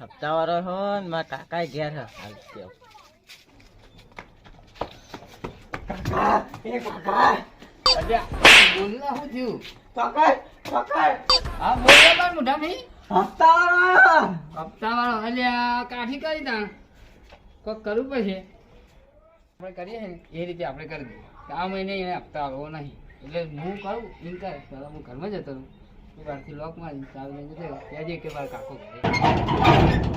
હપ્તા વાળો હો ને મારા કાકા ઘેર હાલ કેવ. બોલના શું થયું. પકડ પકડ હા બોલો પણ મોઢા ભાઈ. હપ્તા વાળો હપ્તા વાળો અલ્યા કાઠી કરી તા. કોક કરવું પડશે. આપણે કરીએ ને એ રીતે આપણે કરી દઈએ. આ મહિને એને હપ્તા નહીં. એટલે હું કરું ઇન્કાર કરે. હું ઘરમાં જતો રહું. એ બહારથી લોક મારી ચાવી લઈને જતો રહ્યો. કહેજે કે મારા કાકો ઘરે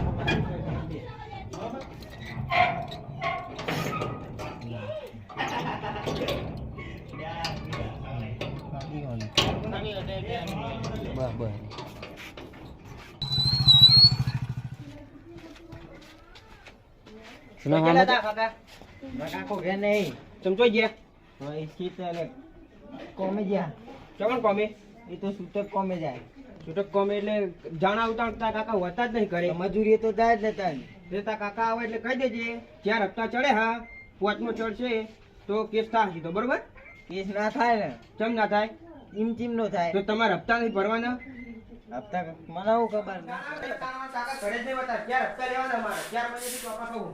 બરાબર સુનો હાલ કાકો ઘેર નહીં ચમચો ગયા તો એ શીત એટલે કોમે ગયા ચમણ કોમે એ તો છૂટક કોમે જાય. છૂટક કોમે એટલે જાણા ઉતારતા કાકા હોતા જ નહીં કરે મજૂરી તો જાય જ નતા તાન. રેતા કાકા આવે એટલે કહી દેજે જ્યાં રસ્તા ચડે હા પોચમો ચડશે તો કેસ થશે તો બરોબર? કેસ ના થાય ને. ચમ ના થાય? ચીમ ચીમ નો થાય. તો તમારે હપ્તા નહીં ભરવાના? હપ્તા મને ખબર કાકા ઘરે જ નહીં બતા ચાર હપ્તા લેવાના અમારે? ચાર મહિનાથી ખાવું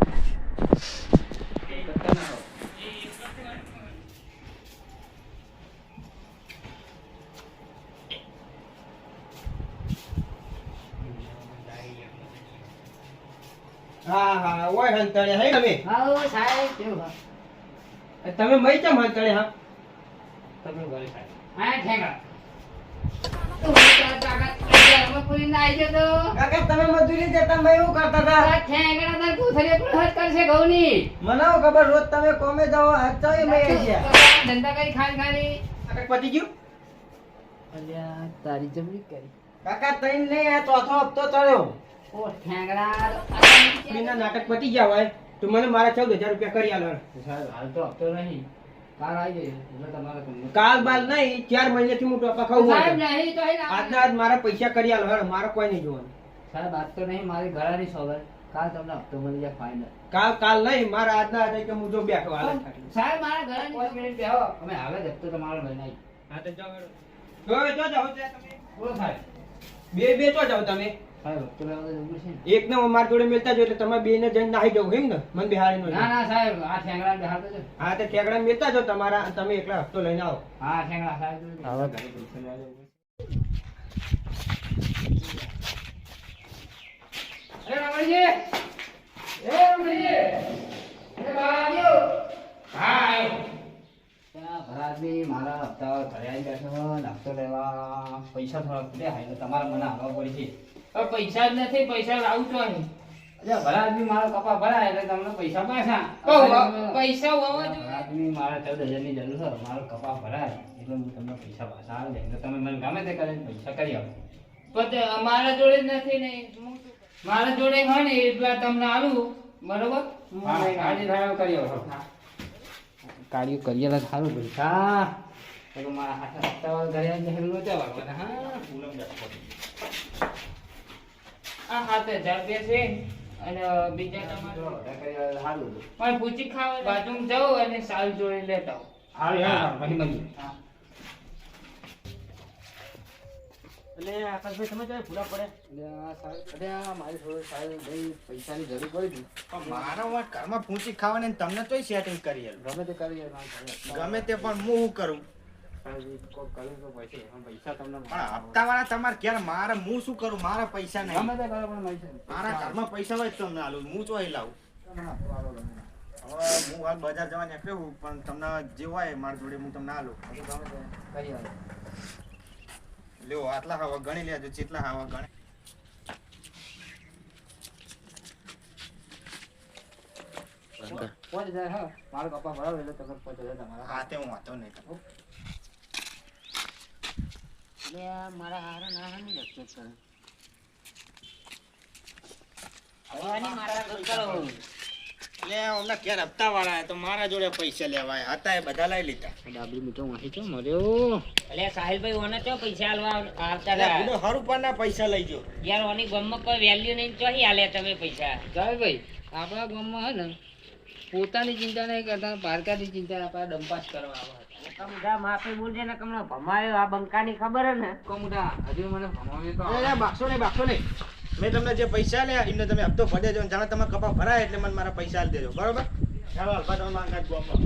હા હા ઓય હંતળે હે તમે હા સાહેબ કેવું હા તમે મઈ ચમ હંતળે હા? તમે ઘરે સાહેબ. હા ઠેકા તું તારા કાકા ઘરમાં પૂરીને આવી ગયો તો. કાકા તમે મજૂરી જતા મેં એવું કરતા હતા? તારા ઠેકડા તાર કોથળીએ પણ હજ કરશે ઘઉંની. મને ખબર રોજ તમે કોમે જાઓ ધંધા કરી ખાન ખાની. કાકા પતી ગયું? અલ્યા તારી જમણી કરી. કાકા તઈ નહીં આ ચોથો હપ્તો ચડ્યો. ઓ ઠેંગડા. નાટક પતી ગયા હોય તો મને મારા ચૌદ હજાર રૂપિયા કરી આલો. સાહેબ હાલ તો હપ્તો નહીં. કાલ આવી એટલે તમારે કાલ બાલ નહીં ચાર મહિનાથી હું ટોપા ખાવું સાહેબ હોય નહીં તો અહીં આજના આજ મારા પૈસા કરી આલો હેડો મારે કોઈ નહીં જોવાનું. સાહેબ આજ તો નહીં મારી ઘરાની સોગર કાલ તમને હપ્તો મળી જાય ફાઇનલ કાલ કાલ નહીં મારા આજના આજે કે હું જો બેઠો હાલ સાહેબ મારા ઘરાની પાંચ મિનિટ બેહો. અમે હાલ જ હપ્તો તમારો નહીં હા તો જાઓ જો જાઓ તમે. બોલો સાહેબ. બે બે તો જાઓ તમે. છે? એક ને માર જોડે મેલતા જો એટલે તમે બે ને જઈને નાહી જવું એમ ને મન બિહારી નો ના ના સાહેબ આ ઠેંગડા છે હા તે ઠેંગડા મેલતા જો તમારા તમે એકલા હપ્તો લઈને આવો હા ઠેંગડા સાહેબ છે. એ રમણજી! એ રમણજી! એ બાજુ હા, આવ્યો. મારા હપ્તા ઘરે આવી બેઠો હપ્તો લેવા પૈસા થોડા ખૂટ્યા તમારે મને આવવા પડશે હવે પૈસા જ નથી પૈસા લાવું તો અહીં. ભરાજી મારો કપા ભરાય એટલે તમને પૈસા પાછા. પૈસા. ભરાજી મારે ચૌદ હજારની જરૂર છે મારો કપા ભરાય એટલે હું તમને પૈસા પાછા આવી દે તમે મને ગમે તે કરીને પૈસા કરી આપો. પણ મારા જોડે જ નથી ને. હું? મારા જોડે હોય ને એટલે તમને આલું. બરોબર? હું હા, લઈને કાઢી કરી આવો. હા. કાઢ્યું કરીએ તો સારું પૈસા તો મારા હાથે ઘરે આવીને હેલું હા આ હજાર રૂપિયા છે અને બીજા તમારે. પણ પૂછી ખાવ બાજુમાં જાઉં અને સાલ જોડી લેતા આવું. હા. એટલે આકાશભાઈ તમે જાય પૂરા પડે એટલે આ સાહેબ, અરે આ મારી થોડી સાહેબ ભાઈ પૈસાની જરૂર પડી હતી. પણ મારા ઘરમાં પૂછી ખાવાની તમને તોય સેટિંગ કરી ગમે તે કરી. ગમે તે પણ હું શું કરું તમારે ક્યારે મારે હું શું કરું? મારા પૈસા નહીં. મારા ઘરમાં પૈસા હોય તમને આલું. હું ચોઈ લાવું. હવે હું હાલ બજાર જવા નીકળ્યો પણ તમને જે હોય મારા જોડે હું તમને આલો. લ્યો આટલા હવા ગણી લેજો જેટલા હવા ગણે. પાંચ હજાર હા. મારો કપા ભરાવો એટલે તમે પાંચ હજાર તમારા. હા તે હું વાંધો નહીં એટલે મારા હારા ના હારા લખતો છે. શાની મારા કરો. એટલે અમને ઘેર હપ્તા વાળા તો મારા જોડે પૈસા લેવાય. હતા એ બધા લઈ લીધા. ડાબલી મીઠો વાંચી ચો મર્યો. એટલે સાહિલભાઈ ઓને ચો પૈસા આલવા આવતા હતા? પૈસા લઈ ગયો. યાર ઓની ગામમાં કોઈ વેલ્યુ નહીં ચોહી આલે તમે પૈસા. ભાઈ આપણા ગામમાં હે ને પોતાની ચિંતા નહીં કરતા પારકાની ચિંતા આપણા ડંપાસ કરવા આવે કમુદા માફી બોલજે ને કમનો ભમાયો આ બંકાની ખબર હે ને? કમુડા હજુ મને ભમાવ્યો તો એટલે બાકસો નહીં બાકસો નહીં. મેં તમને જે પૈસા લે એમને તમે હપ્તો ભરી દેજો જાણે તમારા કપા ભરાય એટલે મને મારા પૈસા આપી દેજો. બરોબર? ચાલો હલવા તમે માંગા જ ગોમાં.